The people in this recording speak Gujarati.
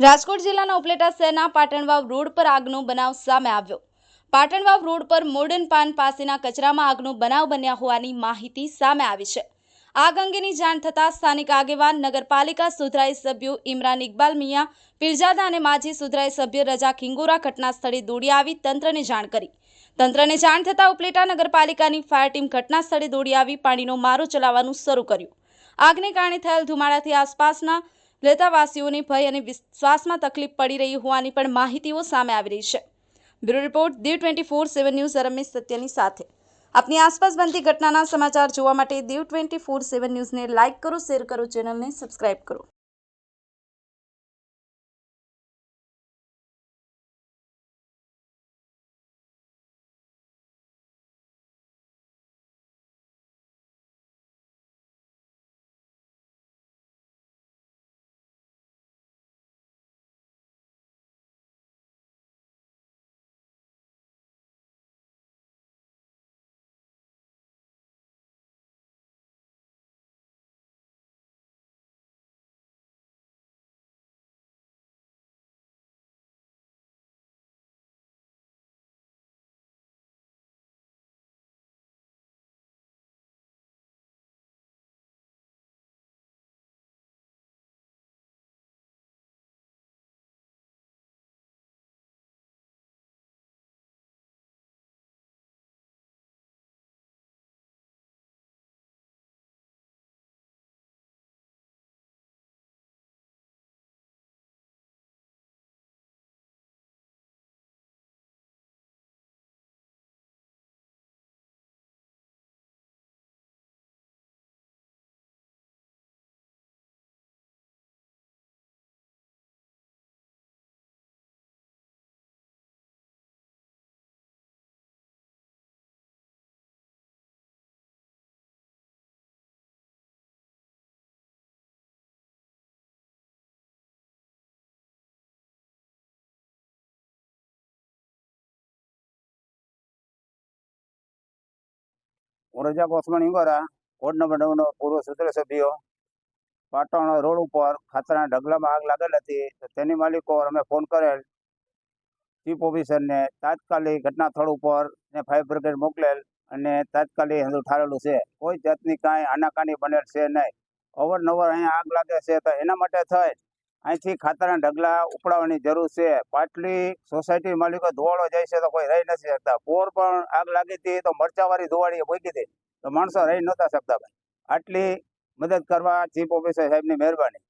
રાજકોટ જિલ્લાના ઉપલેટા શહેરના પાટણવાવ રોડ પર આગનો બનાવ સામે આવ્યો. પાટણવાવ રોડ પર મોર્ડન પાન પાસેના કચરામાં આગનો બનાવ બન્યા હોવાની માહિતી સામે આવી છે. આગ અંગેની જાણ થતાં સ્થાનિક આગેવાન, નગરપાલિકા સુધરાઈ સભ્યો ઇમરાન ઇકબાલ મિયા, પીરજાદા અને માજી સુધરાઈ સભ્ય રજા ખિંગોરા ઘટના સ્થળે દોડી આવી તંત્રને જાણ કરી. તંત્રને જાણ થતાં ઉપલેટા નગરપાલિકાની ફાયર ટીમ ઘટના સ્થળે દોડી આવી, પાણીનો મારો ચલાવવાનું શરૂ કર્યું. આગને કારણે થયેલ ધુમાડાથી આસપાસના રહેતાવાસીઓને ભય અને વિશ્વાસમાં તકલીફ પડી રહી હોવાની પણ માહિતીઓ સામે આવી રહી છે. Bureau report, Diu twenty four seven news Ramesh સત્યની સાથે. આપની આસપાસ બનતી ઘટનાના સમાચાર જોવા માટે દીવ ટ્વેન્ટી ફોર સેવન ન્યૂઝને લાઇક કરો, શેર કરો, ચેનલને સબસ્ક્રાઇબ કરો. હું રજા કોસમણ ઇંગોરા વોર્ડ નંબર નવનો પૂર્વ સૂત્ર સભ્યો. પાટણ રોડ ઉપર ખાતરના ઢગલામાં આગ લાગેલ હતી. તો તેની માલિકો અમે ફોન કરેલ. ચીફ ઓફિસરને તાત્કાલિક ઘટના સ્થળ ઉપર ને ફાયર બ્રિગેડ મોકલેલ અને તાત્કાલિક હંધુ ઠારેલું છે. કોઈ જાતની કાંઈ આનાકાની બનેલ છે નહીં. અવારનવાર અહીંયા આગ લાગે છે તો એના માટે થઈ અહીંથી ખાતરના ઢગલા ઉપડાવવાની જરૂર છે. પાટલી સોસાયટી માલિકો ધોવાળો જાય છે તો કોઈ રહી નથી શકતા. પોર પણ આગ લાગી હતી તો મરચાવાળી ધોવાળી ભોગી હતી. તો માણસો રહી નહોતા શકતા ભાઈ. આટલી મદદ કરવા ચીફ ઓફિસર સાહેબની મહેરબાની.